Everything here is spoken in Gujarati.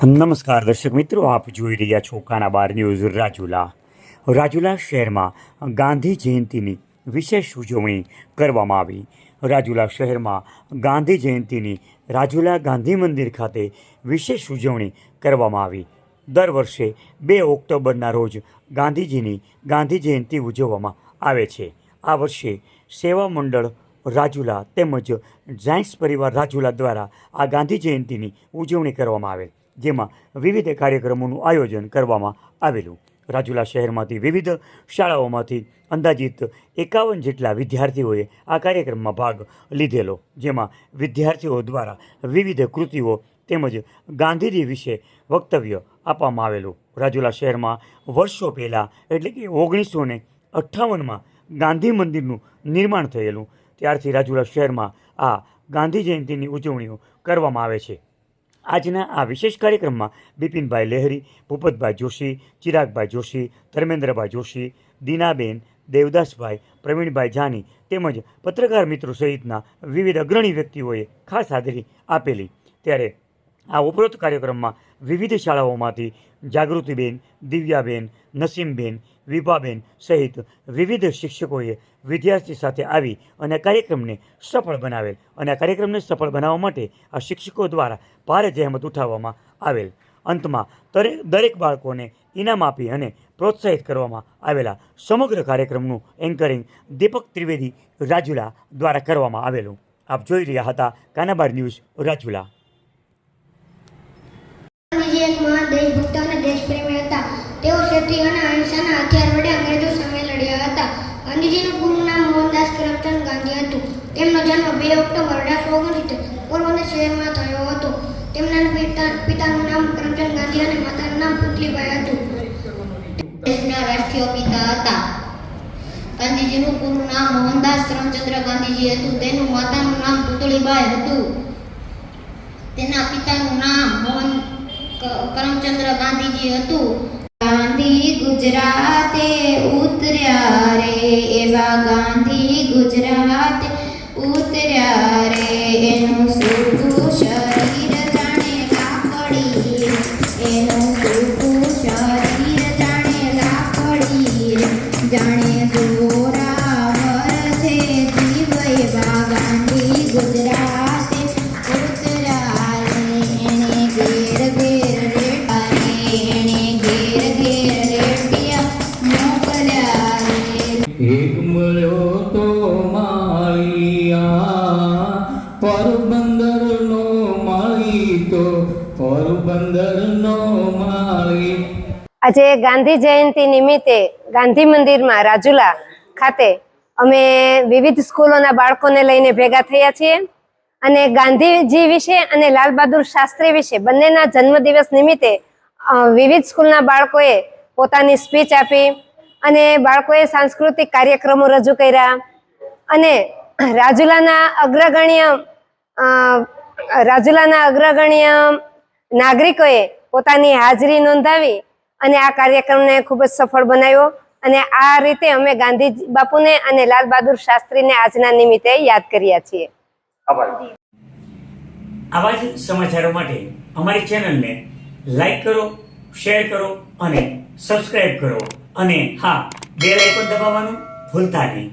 નમસ્કાર દર્શક મિત્રો, આપ જોઈ રહ્યા છો કાનાબાર ન્યૂઝ રાજુલા. રાજુલા શહેરમાં ગાંધી જયંતિની વિશેષ ઉજવણી કરવામાં આવી. રાજુલા શહેરમાં ગાંધી જયંતિની રાજુલા ગાંધી મંદિર ખાતે વિશેષ ઉજવણી કરવામાં આવી. દર વર્ષે બે ઓક્ટોબરના રોજ ગાંધીજીની ગાંધી જયંતિ ઉજવવામાં આવે છે. આ વર્ષે સેવા મંડળ રાજુલા તેમજ જાયન્ટ્સ પરિવાર રાજુલા દ્વારા આ ગાંધી જયંતિની ઉજવણી કરવામાં આવેલ. જેમાં વિવિધ કાર્યક્રમોનું આયોજન કરવામાં આવેલું. રાજુલા શહેરમાંથી વિવિધ શાળાઓમાંથી અંદાજિત એકાવન જેટલા વિદ્યાર્થીઓએ આ કાર્યક્રમમાં ભાગ લીધેલો, જેમાં વિદ્યાર્થીઓ દ્વારા વિવિધ કૃતિઓ તેમજ ગાંધીજી વિશે વક્તવ્ય આપવામાં આવેલું. રાજુલા શહેરમાં વર્ષો પહેલાં, એટલે કે ઓગણીસો ને અઠ્ઠાવનમાં ગાંધી મંદિરનું નિર્માણ થયેલું. ત્યારથી રાજુલા શહેરમાં આ ગાંધી જયંતિની ઉજવણીઓ કરવામાં આવે છે. આજના આ વિશેષ કાર્યક્રમમાં બિપિનભાઈ લહેરી, ભૂપતભાઈ જોશી, ચિરાગભાઈ જોશી, ધર્મેન્દ્રભાઈ જોશી, દીનાબેન, દેવદાસભાઈ, પ્રવીણભાઈ જાની તેમજ પત્રકાર મિત્રો સહિતના વિવિધ અગ્રણી વ્યક્તિઓએ ખાસ હાજરી આપેલી. ત્યારે આ ઉપરોક્ત કાર્યક્રમમાં વિવિધ શાળાઓમાંથી જાગૃતિબેન, દિવ્યાબેન, નસીમબેન, વિભાબેન સહિત વિવિધ શિક્ષકોએ વિદ્યાર્થી સાથે આવી અને કાર્યક્રમને સફળ બનાવેલ અને આ કાર્યક્રમને સફળ બનાવવા માટે આ શિક્ષકો દ્વારા ભારે જહેમત ઉઠાવવામાં આવેલ. અંતમાં દરેક દરેક બાળકોને ઇનામ આપી અને પ્રોત્સાહિત કરવામાં આવેલા સમગ્ર કાર્યક્રમનું એન્કરિંગ દીપક ત્રિવેદી રાજુલા દ્વારા કરવામાં આવેલું. આપ જોઈ રહ્યા હતા કાનાબાર ન્યૂઝ રાજુલા ગાંધીજી એક મહાન દેશભક્ત અને દેશપ્રેમી હતા તેઓ સત્ય અને અહિંસાના હથિયાર વડે અંગ્રેજો સામે લડ્યા હતા. ગાંધીજીનું પૂરું નામ મોહનદાસ કરમચંદ ગાંધી હતું. તેમનો જન્મ બે ઓક્ટોબર અઢારસો ઓગણસિત્તેર પોરબંદર શહેરમાં થયો હતો. તેમના પિતા, પિતાનું નામ કરમચંદ ગાંધી અને માતાનું નામ પુતલીબાઈ હતું. દેશના રાષ્ટ્રીય પિતા હતા. ગાંધીજીનું પૂરું નામ મોહનદાસ કરમચંદ્ર ગાંધીજી હતું. તેનું માતાનું નામ પુતળીબાઈ હતું. તેના પિતાનું નામ મોહન કરમચંદ્ર ગાંધીજી હતું. ગાંધી ગુજરાતે ઉતર્યા રે એવા ગાંધી ગુજરાતે ઉતર્યા રે એનું સૂકું એક મળ્યો તો માળિયા, પોરબંદરનો માળી તો પોરબંદરનો માળી. આજે ગાંધી જયંતિ નિમિત્તે ગાંધી મંદિરમાં રાજુલા ખાતે અમે વિવિધ સ્કૂલોના બાળકોને લઈને ભેગા થયા છીએ અને ગાંધીજી વિશે અને લાલ બહાદુર શાસ્ત્રી વિશે બંનેના જન્મદિવસ નિમિત્તે વિવિધ સ્કૂલના બાળકોએ પોતાની સ્પીચ આપી અને બાળકોએ સાંસ્કૃતિક કાર્યક્રમો રજૂ કર્યા. અને રાજુલાના અગ્રગણ્ય રાજુલાના અગ્રગણ્ય નાગરિકોએ પોતાની હાજરી નોંધાવી અને આ કાર્યક્રમને ખૂબ જ સફળ બનાવ્યો. અને આ રીતે અમે ગાંધી બાપુને અને લાલ બહાદુર શાસ્ત્રીને આજના નિમિત્તે યાદ કર્યા છીએ. આવા જ સમાચારો માટે અમારી ચેનલને લાઈક કરો શેર કરો અને સબસ્ક્રાઇબ કરો. અને હા બેલ આઇકોન દબાવવાનું ભૂલતા નહીં.